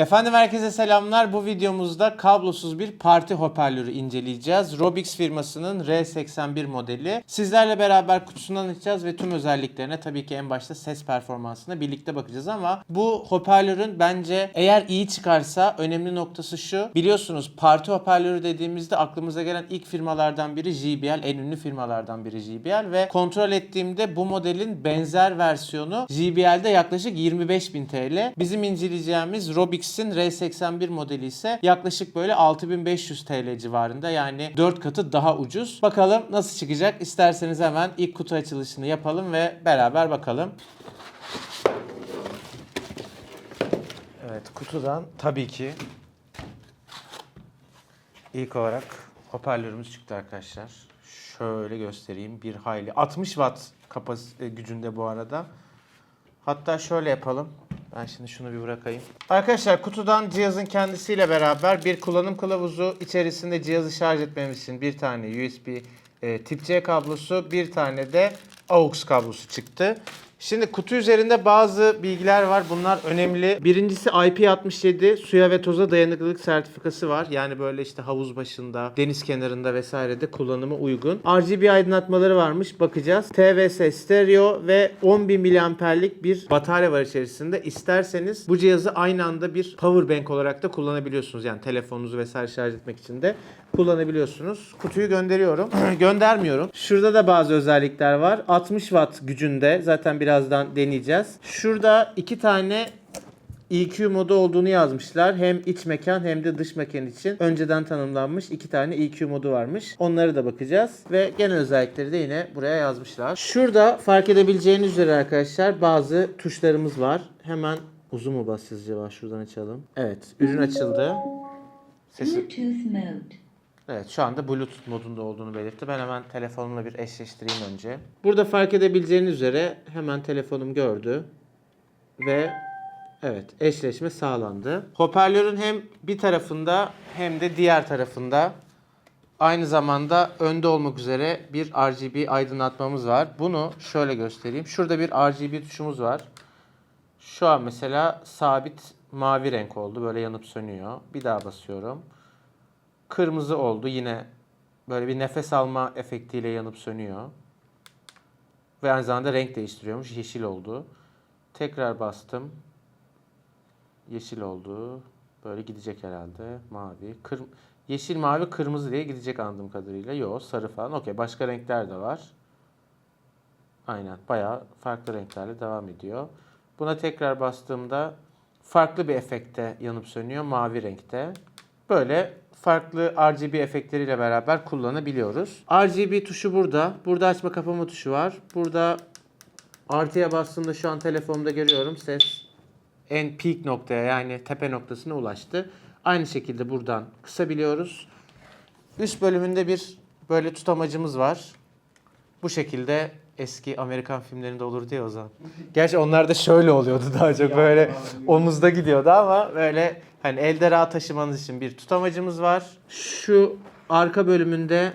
Efendim herkese selamlar. Bu videomuzda kablosuz bir parti hoparlörü inceleyeceğiz. Robix firmasının R81 modeli. Sizlerle beraber kutusundan açacağız ve tüm özelliklerine tabii ki en başta ses performansına birlikte bakacağız ama bu hoparlörün bence eğer iyi çıkarsa önemli noktası şu. Biliyorsunuz parti hoparlörü dediğimizde aklımıza gelen ilk firmalardan biri JBL. En ünlü firmalardan biri JBL ve kontrol ettiğimde bu modelin benzer versiyonu JBL'de yaklaşık 25.000 TL. Bizim inceleyeceğimiz Robix'in R81 modeli ise yaklaşık böyle 6500 TL civarında yani 4 katı daha ucuz. Bakalım nasıl çıkacak? İsterseniz hemen ilk kutu açılışını yapalım ve beraber bakalım. Evet kutudan tabii ki ilk olarak hoparlörümüz çıktı arkadaşlar. Şöyle göstereyim. Bir hayli 60 watt kapasite gücünde bu arada. Hatta şöyle yapalım. Ben şimdi şunu bir bırakayım. Arkadaşlar kutudan cihazın kendisiyle beraber bir kullanım kılavuzu içerisinde cihazı şarj etmemiz için bir tane USB e, tip C kablosu, bir tane de AUX kablosu çıktı. Şimdi kutu üzerinde bazı bilgiler var. Bunlar önemli. Birincisi IP67 suya ve toza dayanıklılık sertifikası var. Yani böyle işte havuz başında, deniz kenarında vesairede kullanıma uygun. RGB aydınlatmaları varmış. Bakacağız. TVS stereo ve 10.000 miliamperlik bir batarya var içerisinde. İsterseniz bu cihazı aynı anda bir power bank olarak da kullanabiliyorsunuz. Yani telefonunuzu vesaire şarj etmek için de kullanabiliyorsunuz. Kutuyu gönderiyorum. Göndermiyorum. Şurada da bazı özellikler var. 60 watt gücünde. Zaten birazdan deneyeceğiz. Şurada iki tane EQ modu olduğunu yazmışlar. Hem iç mekan hem de dış mekan için önceden tanımlanmış iki tane EQ modu varmış. Onları da bakacağız ve genel özellikleri de yine buraya yazmışlar. Şurada fark edebileceğiniz üzere arkadaşlar bazı tuşlarımız var. Hemen uzun mu basacağız acaba? Şuradan açalım. Evet, ürün açıldı. Sesi Bluetooth mode. Evet şu anda Bluetooth modunda olduğunu belirtti. Ben hemen telefonumla bir eşleştireyim önce. Burada fark edebileceğiniz üzere hemen telefonum gördü. Ve evet eşleşme sağlandı. Hoparlörün hem bir tarafında hem de diğer tarafında aynı zamanda önde olmak üzere bir RGB aydınlatmamız var. Bunu şöyle göstereyim. Şurada bir RGB tuşumuz var. Şu an mesela sabit mavi renk oldu. Böyle yanıp sönüyor. Bir daha basıyorum. Kırmızı oldu yine böyle bir nefes alma efektiyle yanıp sönüyor. Ve aynı zamanda renk değiştiriyormuş. Yeşil oldu. Tekrar bastım. Yeşil oldu. Böyle gidecek herhalde. Mavi. Kır... Yeşil, mavi, kırmızı diye gidecek anladığım kadarıyla. Yok sarı falan. Okey başka renkler de var. Aynen bayağı farklı renklerle devam ediyor. Buna tekrar bastığımda farklı bir efekte yanıp sönüyor. Mavi renkte. Böyle farklı RGB efektleriyle beraber kullanabiliyoruz. RGB tuşu burada. Burada açma kapama tuşu var. Burada artıya bastığımda şu an telefonumda görüyorum ses en peak noktaya yani tepe noktasına ulaştı. Aynı şekilde buradan kısabiliyoruz. Üst bölümünde bir böyle tutamacımız var. Bu şekilde eski Amerikan filmlerinde olurdu ya o zaman. Gerçi onlar da şöyle oluyordu daha çok böyle omuzda gidiyordu ama böyle hani elde rahat taşımanız için bir tutamacımız var. Şu arka bölümünde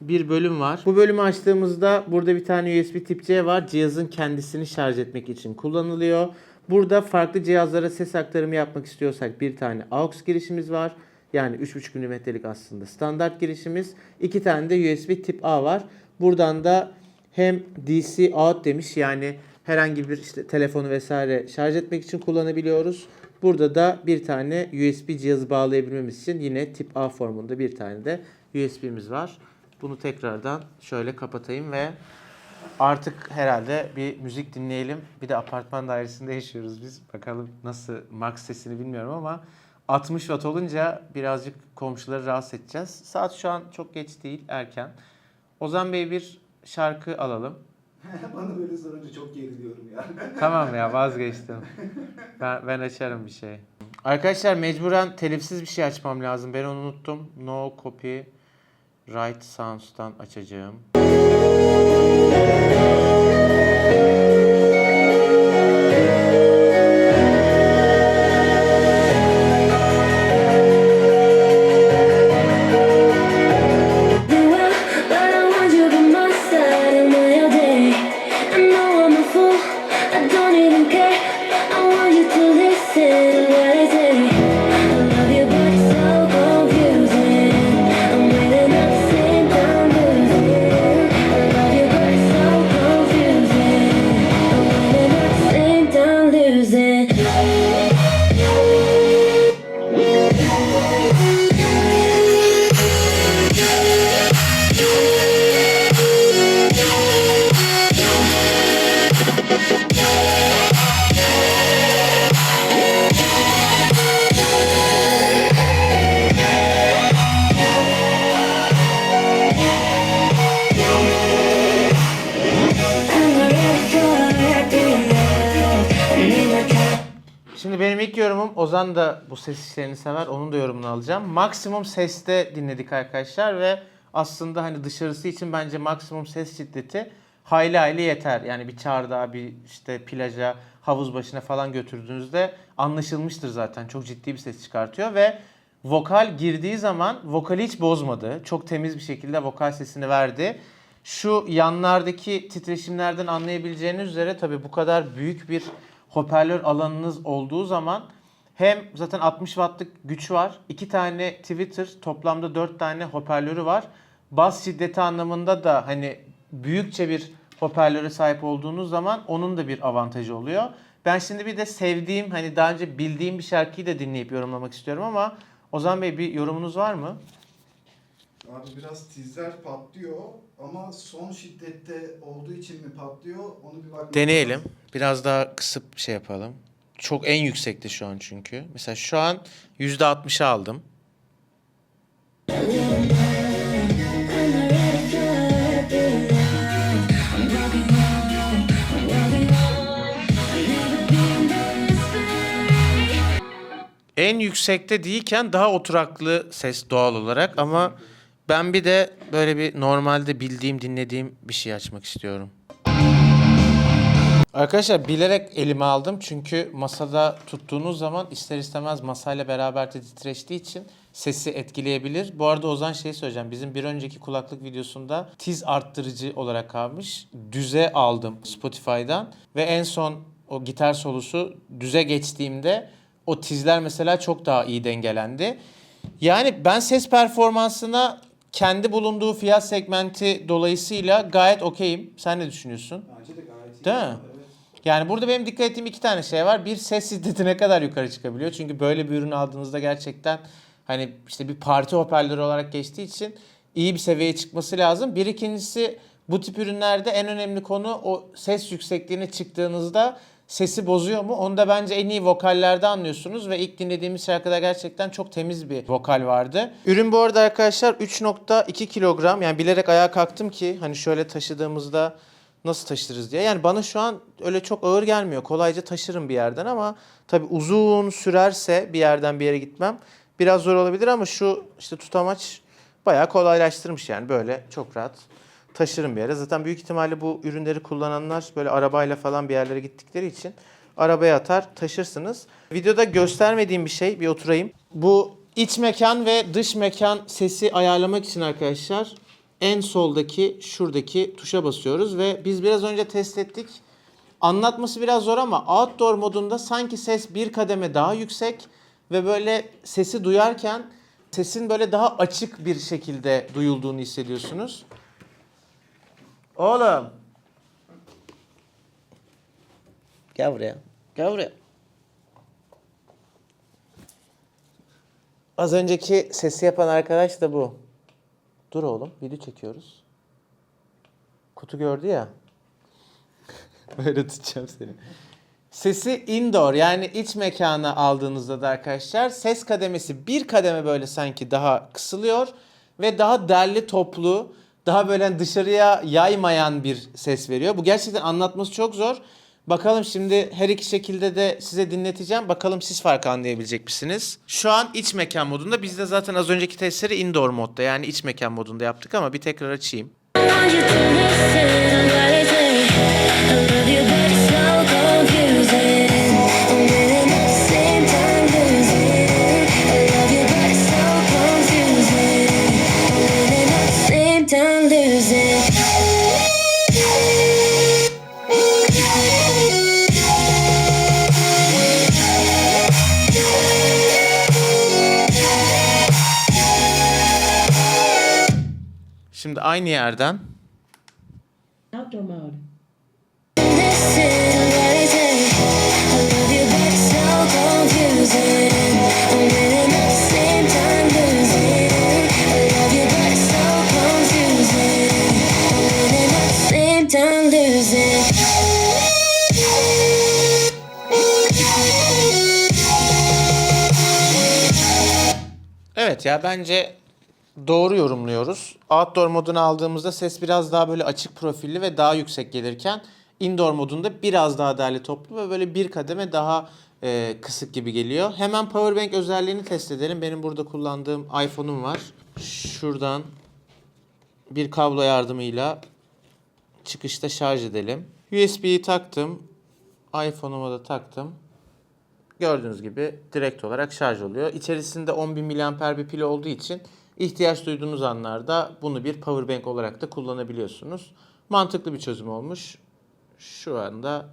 bir bölüm var. Bu bölümü açtığımızda burada bir tane USB tip C var. Cihazın kendisini şarj etmek için kullanılıyor. Burada farklı cihazlara ses aktarımı yapmak istiyorsak bir tane AUX girişimiz var. Yani 3.5 mm'lik aslında standart girişimiz. İki tane de USB tip A var. Buradan da hem DC out demiş yani herhangi bir işte telefonu vesaire şarj etmek için kullanabiliyoruz. Burada da bir tane USB cihazı bağlayabilmemiz için yine tip A formunda bir tane de USB'miz var. Bunu tekrardan şöyle kapatayım ve artık herhalde bir müzik dinleyelim. Bir de apartman dairesinde yaşıyoruz biz. Bakalım nasıl max sesini bilmiyorum ama 60 watt olunca birazcık komşuları rahatsız edeceğiz. Saat şu an çok geç değil, erken. Ozan Bey bir şarkı alalım. Bana böyle sorunca çok geriliyorum ya. Tamam ya vazgeçtim. Ben, ben açarım bir şey. Arkadaşlar mecburen telifsiz bir şey açmam lazım. Ben onu unuttum. No copy right sounds'tan açacağım. Ozan da bu ses işlerini sever. Onun da yorumunu alacağım. Maksimum seste dinledik arkadaşlar ve aslında hani dışarısı için bence maksimum ses şiddeti hayli hayli yeter. Yani bir çardağa, bir işte plaja, havuz başına falan götürdüğünüzde anlaşılmıştır zaten. Çok ciddi bir ses çıkartıyor ve vokal girdiği zaman vokali hiç bozmadı. Çok temiz bir şekilde vokal sesini verdi. Şu yanlardaki titreşimlerden anlayabileceğiniz üzere tabii bu kadar büyük bir hoparlör alanınız olduğu zaman hem zaten 60 wattlık güç var. iki tane Twitter toplamda 4 tane hoparlörü var. Bas şiddeti anlamında da hani büyükçe bir hoparlöre sahip olduğunuz zaman onun da bir avantajı oluyor. Ben şimdi bir de sevdiğim hani daha önce bildiğim bir şarkıyı da dinleyip yorumlamak istiyorum ama Ozan Bey bir yorumunuz var mı? Abi biraz tizler patlıyor ama son şiddette olduğu için mi patlıyor onu bir bakmak Deneyelim. Biraz daha kısıp şey yapalım. Çok en yüksekte şu an çünkü. Mesela şu an %60'a aldım. En yüksekte değilken daha oturaklı ses doğal olarak ama ben bir de böyle bir normalde bildiğim, dinlediğim bir şey açmak istiyorum. Arkadaşlar bilerek elime aldım çünkü masada tuttuğunuz zaman ister istemez masayla beraber de titreştiği için sesi etkileyebilir. Bu arada Ozan şey söyleyeceğim. Bizim bir önceki kulaklık videosunda tiz arttırıcı olarak kalmış. Düze aldım Spotify'dan ve en son o gitar solusu düze geçtiğimde o tizler mesela çok daha iyi dengelendi. Yani ben ses performansına kendi bulunduğu fiyat segmenti dolayısıyla gayet okeyim. Sen ne düşünüyorsun? Bence de gayet iyi. Değil mi? Evet. Yani burada benim dikkat ettiğim iki tane şey var. Bir ses şiddeti ne kadar yukarı çıkabiliyor. Çünkü böyle bir ürün aldığınızda gerçekten hani işte bir parti hoparlörü olarak geçtiği için iyi bir seviyeye çıkması lazım. Bir ikincisi bu tip ürünlerde en önemli konu o ses yüksekliğine çıktığınızda sesi bozuyor mu? Onu da bence en iyi vokallerde anlıyorsunuz ve ilk dinlediğimiz şarkıda gerçekten çok temiz bir vokal vardı. Ürün bu arada arkadaşlar 3.2 kilogram yani bilerek ayağa kalktım ki hani şöyle taşıdığımızda nasıl taşırız diye. Yani bana şu an öyle çok ağır gelmiyor. Kolayca taşırım bir yerden ama tabii uzun sürerse bir yerden bir yere gitmem biraz zor olabilir ama şu işte tutamaç bayağı kolaylaştırmış yani böyle çok rahat taşırım bir yere. Zaten büyük ihtimalle bu ürünleri kullananlar böyle arabayla falan bir yerlere gittikleri için arabaya atar taşırsınız. Videoda göstermediğim bir şey bir oturayım. Bu iç mekan ve dış mekan sesi ayarlamak için arkadaşlar en soldaki şuradaki tuşa basıyoruz ve biz biraz önce test ettik. Anlatması biraz zor ama outdoor modunda sanki ses bir kademe daha yüksek ve böyle sesi duyarken sesin böyle daha açık bir şekilde duyulduğunu hissediyorsunuz. Oğlum. Gel buraya. Gel buraya. Az önceki sesi yapan arkadaş da bu. Dur oğlum, video çekiyoruz. Kutu gördü ya. Böyle tutacağım seni. Sesi indoor yani iç mekana aldığınızda da arkadaşlar ses kademesi bir kademe böyle sanki daha kısılıyor ve daha derli toplu, daha böyle dışarıya yaymayan bir ses veriyor. Bu gerçekten anlatması çok zor. Bakalım şimdi her iki şekilde de size dinleteceğim. Bakalım siz farkı anlayabilecek misiniz? Şu an iç mekan modunda. Biz de zaten az önceki testleri indoor modda yani iç mekan modunda yaptık ama bir tekrar açayım. Time losing. Evet ya bence doğru yorumluyoruz. Outdoor modunu aldığımızda ses biraz daha böyle açık profilli ve daha yüksek gelirken indoor modunda biraz daha derli toplu ve böyle bir kademe daha e, kısık gibi geliyor. Hemen powerbank özelliğini test edelim. Benim burada kullandığım iPhone'um var. Şuradan bir kablo yardımıyla çıkışta şarj edelim. USB'yi taktım. iPhone'uma da taktım. Gördüğünüz gibi direkt olarak şarj oluyor. İçerisinde 10.000 mAh bir pil olduğu için ihtiyaç duyduğunuz anlarda bunu bir powerbank olarak da kullanabiliyorsunuz. Mantıklı bir çözüm olmuş. Şu anda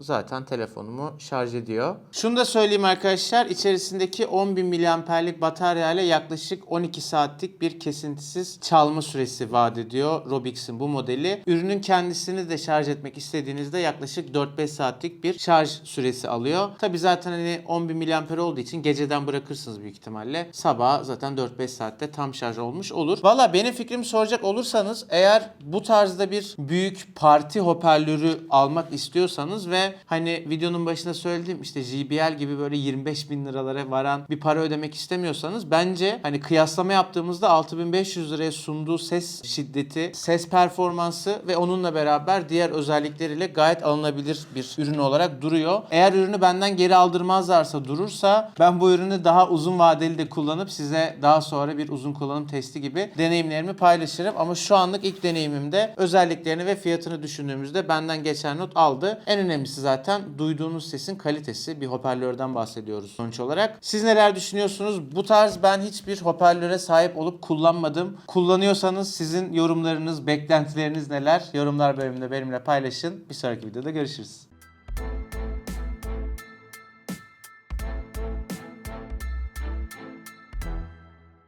zaten telefonumu şarj ediyor. Şunu da söyleyeyim arkadaşlar. içerisindeki 10.000 mAh'lik batarya ile yaklaşık 12 saatlik bir kesintisiz çalma süresi vaat ediyor Robix'in bu modeli. Ürünün kendisini de şarj etmek istediğinizde yaklaşık 4-5 saatlik bir şarj süresi alıyor. Tabi zaten hani 10.000 mAh olduğu için geceden bırakırsınız büyük ihtimalle. Sabah zaten 4-5 saatte tam şarj olmuş olur. Valla benim fikrimi soracak olursanız eğer bu tarzda bir büyük parti hoparlörü almak istiyorsanız ve hani videonun başında söylediğim işte JBL gibi böyle 25 bin liralara varan bir para ödemek istemiyorsanız bence hani kıyaslama yaptığımızda 6500 liraya sunduğu ses şiddeti, ses performansı ve onunla beraber diğer özellikleriyle gayet alınabilir bir ürün olarak duruyor. Eğer ürünü benden geri aldırmazlarsa durursa ben bu ürünü daha uzun vadeli de kullanıp size daha sonra bir uzun kullanım testi gibi deneyimlerimi paylaşırım. Ama şu anlık ilk deneyimimde özelliklerini ve fiyatını düşündüğümüzde benden geçen not aldı. En önemlisi zaten duyduğunuz sesin kalitesi. Bir hoparlörden bahsediyoruz sonuç olarak. Siz neler düşünüyorsunuz? Bu tarz ben hiçbir hoparlöre sahip olup kullanmadım. Kullanıyorsanız sizin yorumlarınız, beklentileriniz neler? Yorumlar bölümünde benimle paylaşın. Bir sonraki videoda görüşürüz.